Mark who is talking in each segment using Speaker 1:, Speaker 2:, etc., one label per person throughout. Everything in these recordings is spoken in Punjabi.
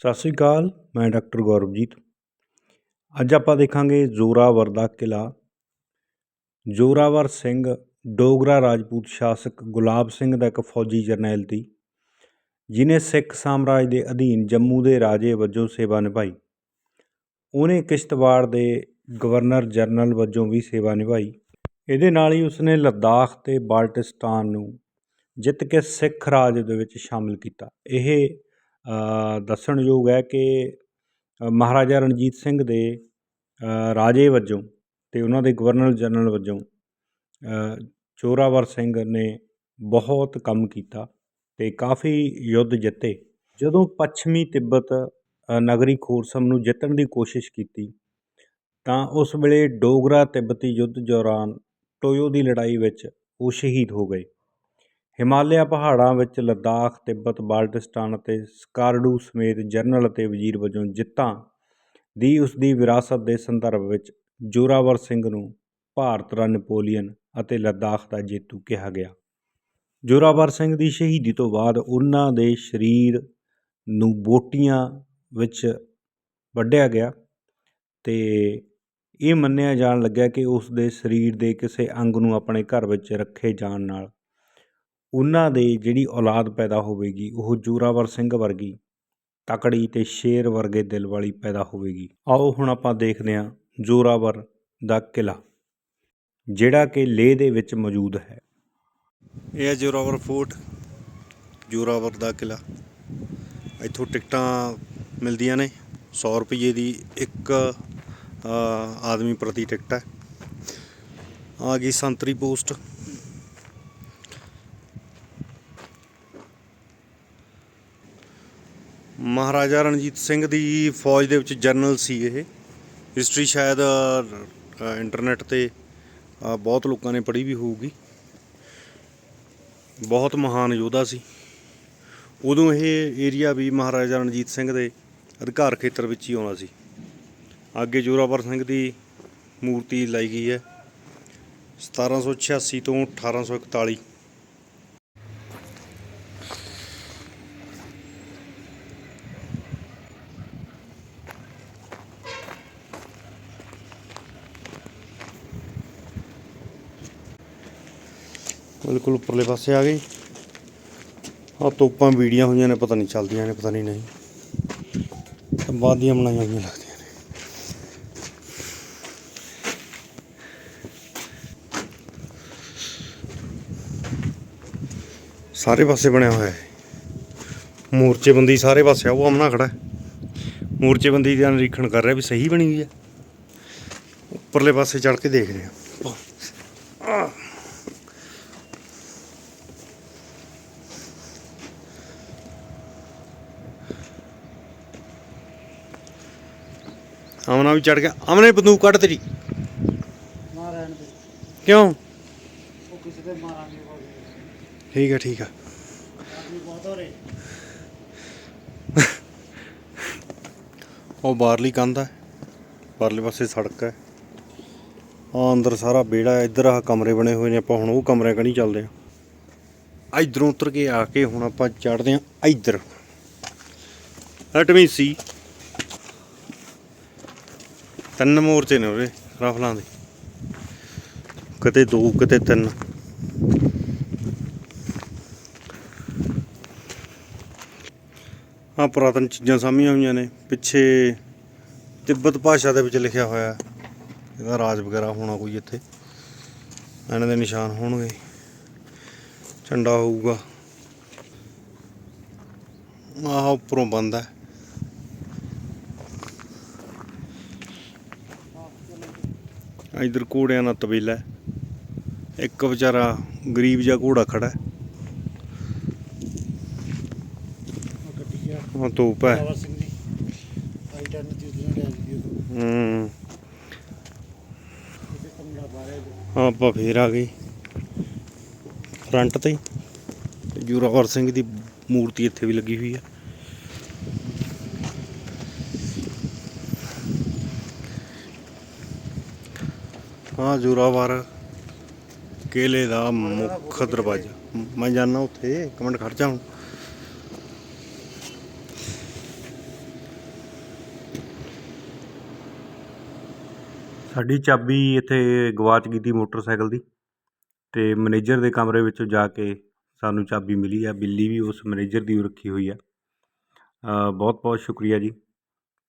Speaker 1: ਸਤਿ ਸ੍ਰੀ ਅਕਾਲ, ਮੈਂ ਡਾਕਟਰ ਗੌਰਵਜੀਤ। ਅੱਜ ਆਪਾਂ ਦੇਖਾਂਗੇ ਜ਼ੋਰਾਵਰ ਦਾ ਕਿਲ੍ਹਾ। ਜ਼ੋਰਾਵਰ ਸਿੰਘ ਡੋਗਰਾ ਰਾਜਪੂਤ ਸ਼ਾਸਕ ਗੁਲਾਬ ਸਿੰਘ ਦਾ ਇੱਕ ਫੌਜੀ ਜਰਨੈਲ ਸੀ, ਜਿਨੇ ਸਿੱਖ ਸਾਮਰਾਜ ਦੇ ਅਧੀਨ ਜੰਮੂ ਦੇ ਰਾਜੇ ਵਜੋਂ ਸੇਵਾ ਨਿਭਾਈ। ਉਹਨੇ ਕਿਸ਼ਤਵਾੜ ਦੇ ਗਵਰਨਰ ਜਨਰਲ ਵਜੋਂ ਵੀ ਸੇਵਾ ਨਿਭਾਈ। ਇਹਦੇ ਨਾਲ ਹੀ ਉਸਨੇ ਲੱਦਾਖ ਤੇ ਬਾਲਟਿਸਤਾਨ ਨੂੰ ਜਿੱਤ ਕੇ ਸਿੱਖ ਰਾਜ ਦੇ ਵਿੱਚ ਸ਼ਾਮਿਲ ਕੀਤਾ। ਇਹ ਦੱਸਣਯੋਗ ਹੈ ਕਿ ਮਹਾਰਾਜਾ ਰਣਜੀਤ ਸਿੰਘ ਦੇ ਰਾਜੇ ਵਜੋਂ ਅਤੇ ਉਹਨਾਂ ਦੇ ਗਵਰਨਰ ਜਨਰਲ ਵਜੋਂ ਅ, ਜ਼ੋਰਾਵਰ ਸਿੰਘ ਨੇ ਬਹੁਤ ਕੰਮ ਕੀਤਾ ਅਤੇ ਕਾਫੀ ਯੁੱਧ ਜਿੱਤੇ। ਜਦੋਂ ਪੱਛਮੀ ਤਿੱਬਤ ਨਗਰੀ ਖੋਰਸਮ ਨੂੰ ਜਿੱਤਣ ਦੀ ਕੋਸ਼ਿਸ਼ ਕੀਤੀ ਤਾਂ ਉਸ ਵੇਲੇ ਡੋਗਰਾ ਤਿੱਬਤੀ ਯੁੱਧ ਦੌਰਾਨ ਟੋਯੋ ਦੀ ਲੜਾਈ ਵਿੱਚ ਉਹ ਸ਼ਹੀਦ ਹੋ ਗਏ। ਹਿਮਾਲਿਆ ਪਹਾੜਾਂ ਵਿੱਚ ਲੱਦਾਖ, ਤਿੱਬਤ, ਬਾਲਟਿਸਤਾਨ ਅਤੇ ਸਕਾਰਡੂ ਸਮੇਤ ਜਨਰਲ ਅਤੇ ਵਜ਼ੀਰ ਵਜੋਂ ਜਿੱਤਾਂ ਦੀ ਉਸਦੀ ਵਿਰਾਸਤ ਦੇ ਸੰਦਰਭ ਵਿੱਚ ਜ਼ੋਰਾਵਰ ਸਿੰਘ ਨੂੰ ਭਾਰਤ ਦਾ ਨੈਪੋਲੀਅਨ ਅਤੇ ਲੱਦਾਖ ਦਾ ਜੇਤੂ ਕਿਹਾ ਗਿਆ। ਜ਼ੋਰਾਵਰ ਸਿੰਘ ਦੀ ਸ਼ਹੀਦੀ ਤੋਂ ਬਾਅਦ ਉਹਨਾਂ ਦੇ ਸਰੀਰ ਨੂੰ ਬੋਟੀਆਂ ਵਿੱਚ ਵੱਢਿਆ ਗਿਆ ਤੇ ਇਹ ਮੰਨਿਆ ਜਾਣ ਲੱਗਿਆ ਕਿ ਉਸ ਦੇ ਸਰੀਰ ਦੇ ਕਿਸੇ ਅੰਗ ਨੂੰ ਆਪਣੇ ਘਰ ਵਿੱਚ ਰੱਖੇ ਜਾਣ ਨਾਲ ਉਹਨਾਂ ਦੇ ਜਿਹੜੀ ਔਲਾਦ ਪੈਦਾ ਹੋਵੇਗੀ, ਉਹ ਜ਼ੋਰਾਵਰ ਸਿੰਘ ਵਰਗੀ, ਤਕੜੀ ਤੇ ਸ਼ੇਰ ਵਰਗੇ ਦਿਲ ਵਾਲੀ ਪੈਦਾ ਹੋਵੇਗੀ। ਆਓ ਹੁਣ ਆਪਾਂ ਦੇਖਦੇ ਹਾਂ ਜ਼ੋਰਾਵਰ ਦਾ ਕਿਲ੍ਹਾ, ਜਿਹੜਾ ਕਿ ਲੇਹ ਦੇ ਵਿੱਚ ਮੌਜੂਦ ਹੈ।
Speaker 2: ਇਹ ਹੈ ਜੋਰਾਵਰ ਫੋਰਟ, ਜੋਰਾਵਰ ਦਾ ਕਿਲਾ ਇੱਥੋਂ ਟਿਕਟਾਂ ਮਿਲਦੀਆਂ ਨੇ 100 ਰੁਪਏ ਦੀ ਇੱਕ ਆਦਮੀ ਪ੍ਰਤੀ ਟਿਕਟ ਹੈ। ਆ ਗਈ ਸੰਤਰੀ ਪੋਸਟ। ਮਹਾਰਾਜਾ ਰਣਜੀਤ ਸਿੰਘ ਦੀ ਫੌਜ ਦੇ ਵਿੱਚ ਜਨਰਲ ਸੀ ਇਹ। ਹਿਸਟਰੀ ਸ਼ਾਇਦ ਅ, ਇੰਟਰਨੈਟ ਤੇ ਬਹੁਤ ਲੋਕਾਂ ਨੇ ਪੜ੍ਹੀ ਵੀ ਹੋਊਗੀ। ਬਹੁਤ ਮਹਾਨ ਯੋਧਾ ਸੀ। ਉਦੋਂ ਇਹ ਏਰੀਆ ਵੀ ਮਹਾਰਾਜਾ ਰਣਜੀਤ ਸਿੰਘ ਦੇ ਅਧਿਕਾਰ ਖੇਤਰ ਵਿੱਚ ਹੀ ਆਉਂਦਾ ਸੀ। ਅੱਗੇ ਜੋਰਾਵਰ ਸਿੰਘ ਦੀ ਮੂਰਤੀ ਲਾਈ ਗਈ ਹੈ। 1786 ਤੋਂ 1841 ਬਿਲਕੁਲ ਉੱਪਰਲੇ ਪਾਸੇ ਆ ਗਈ। ਆ ਤੋਪਾਂ ਵੀਡੀਆਂ ਹੋਈਆਂ ਨੇ, ਪਤਾ ਨਹੀਂ ਚੱਲਦੀਆਂ ਨੇ, ਪਤਾ ਨਹੀਂ ਨਹੀਂ। ਤਾਂ ਬਾਅਦ ਦੀਆਂ ਬਣਾਈਆਂ ਹੋਈਆਂ ਲੱਗਦੀਆਂ ਨੇ। ਸਾਰੇ ਪਾਸੇ ਬਣਿਆ ਹੋਇਆ ਹੈ। ਮੋਰਚੇਬੰਦੀ ਸਾਰੇ ਪਾਸੇ ਆ, ਉਹ ਆਮਨਾ ਖੜਾ ਮੋਰਚੇਬੰਦੀ ਦਾ ਨਿਰੀਖਣ ਕਰ ਰਿਹਾ ਵੀ ਸਹੀ ਬਣੀ ਹੋਈ ਹੈ। ਉੱਪਰਲੇ ਪਾਸੇ ਚੜ ਕੇ ਦੇਖ ਰਿਹਾ ਆਮਨਾ ਵੀ ਚੜ ਗਿਆ। ਆਮਨੇ ਬੰਦੂਕ ਕੱਢ ਤੇਰੀ।
Speaker 3: ਨਾ ਰਹਿਣ ਦੇ
Speaker 2: ਕਿਉਂ?
Speaker 3: ਉਹ ਕਿਸੇ ਦੇ ਮਾਰਾਂਗੇ
Speaker 2: ਠੀਕ ਹੈ ਠੀਕ ਹੈ
Speaker 3: ਬਹੁਤ ਹੋ ਰਹੇ
Speaker 2: ਉਹ ਬਾਹਰਲੀ ਕੰਧ ਹੈ ਬਾਹਰਲੇ ਪਾਸੇ ਸੜਕ ਹੈ ਆ ਅੰਦਰ ਸਾਰਾ ਵਿਹੜਾ ਇੱਧਰ ਆ ਕਮਰੇ ਬਣੇ ਹੋਏ ਨੇ। ਆਪਾਂ ਹੁਣ ਉਹ ਕਮਰੇ ਕਣੀ ਚੱਲਦੇ ਆ। ਇਧਰੋਂ ਉਤਰ ਕੇ ਆ ਕੇ ਹੁਣ ਆਪਾਂ ਚੜਦੇ ਆ ਇੱਧਰ। ਲੈਟ ਮੀ ਸੀ ਤਿੰਨ ਮੋਰਚੇ ਨੇ ਉਹਦੇ ਰਫਲਾਂ ਦੇ। ਕਿਤੇ ਦੋ, ਕਿਤੇ ਤਿੰਨ। ਆ ਪੁਰਾਤਨ ਚੀਜ਼ਾਂ ਸਾਂਭੀਆਂ ਹੋਈਆਂ ਨੇ। ਪਿੱਛੇ ਤਿੱਬਤ ਭਾਸ਼ਾ ਦੇ ਵਿੱਚ ਲਿਖਿਆ ਹੋਇਆ ਹੈ। ਇਹਦਾ ਰਾਜ ਵਗੈਰਾ ਹੋਣਾ ਕੋਈ ਇੱਥੇ। ਇਹਨਾਂ ਦੇ ਨਿਸ਼ਾਨ ਹੋਣਗੇ। ਝੰਡਾ ਹੋਊਗਾ। ਆਹ ਉੱਪਰੋਂ ਬੰਦ ਹੈ। ਇੱਧਰ ਘੋੜਿਆਂ ਦਾ ਤਬੇਲਾ। ਇੱਕ ਵਿਚਾਰਾ ਗਰੀਬ ਜਿਹਾ ਘੋੜਾ ਖੜਾ ਹੈ। ਹੈ।
Speaker 3: ਉਹ
Speaker 2: ਹੂੰ ਹਾਂ। ਆਪਾਂ ਫੇਰ ਆ ਗਏ। ਫਰੰਟ। ਤੇ ਜੋਰਾਵਰ ਸਿੰਘ ਦੀ ਮੂਰਤੀ ਇੱਥੇ ਵੀ ਲੱਗੀ ਹੋਈ ਹੈ। ਹਾਂ ਜ਼ੋਰਾਵਰ ਕਿਲੇ ਦਾ ਮੁੱਖ ਦਰਵਾਜ਼ਾ। ਮੈਂ ਜਾਣਾ ਉੱਥੇ ਕਮੈਂਟ ਖੜ ਜਾ ਹੁਣ।
Speaker 1: ਸਾਡੀ ਚਾਬੀ ਇੱਥੇ ਗਵਾਚ ਗਈ ਮੋਟਰਸਾਈਕਲ ਦੀ ਤੇ ਮੈਨੇਜਰ ਦੇ ਕਮਰੇ ਵਿੱਚ ਜਾ ਕੇ ਸਾਨੂੰ ਚਾਬੀ ਮਿਲੀ ਆ। ਬਿੱਲੀ ਵੀ ਉਸ ਮੈਨੇਜਰ ਦੀ ਰੱਖੀ ਹੋਈ ਆ। ਬਹੁਤ ਬਹੁਤ ਸ਼ੁਕਰੀਆ ਜੀ।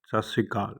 Speaker 1: ਸਤਿ ਸ਼੍ਰੀ ਅਕਾਲ।